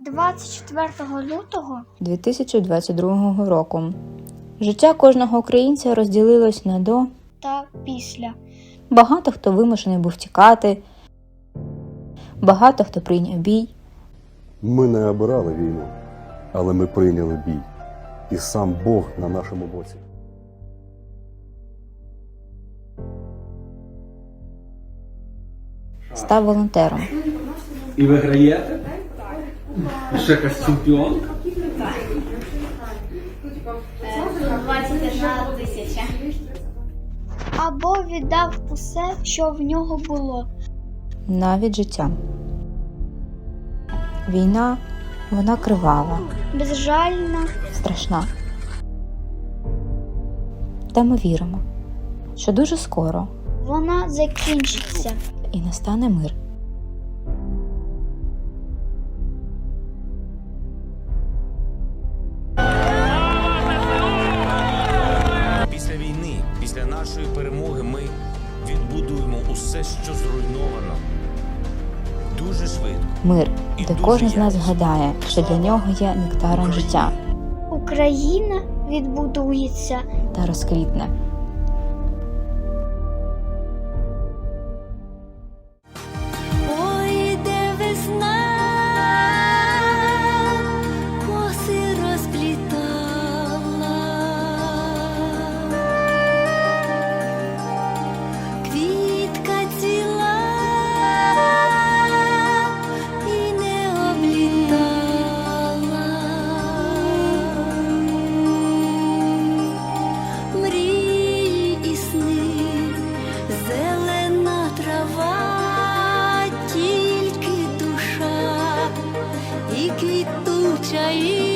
24 лютого 2022 року. Життя кожного українця розділилось на до. та після. Багато хто вимушений був тікати, багато хто прийняв бій. Ми не обирали війну, але ми прийняли бій. І сам Бог на нашому боці. Став волонтером. І виграєте? Ще якась чемпіонка? 21 тисяча. Або віддав усе, що в нього було. Навіть життя. Війна, вона кривава, Безжальна, страшна. Та ми віримо, що дуже скоро вона закінчиться. і настане мир. Після нашої перемоги, ми відбудуємо усе, що зруйновано. Дуже швидко. Мир, де кожен з нас згадає, що для нього є нектаром життя Україна відбудується. та розквітне. चाहिए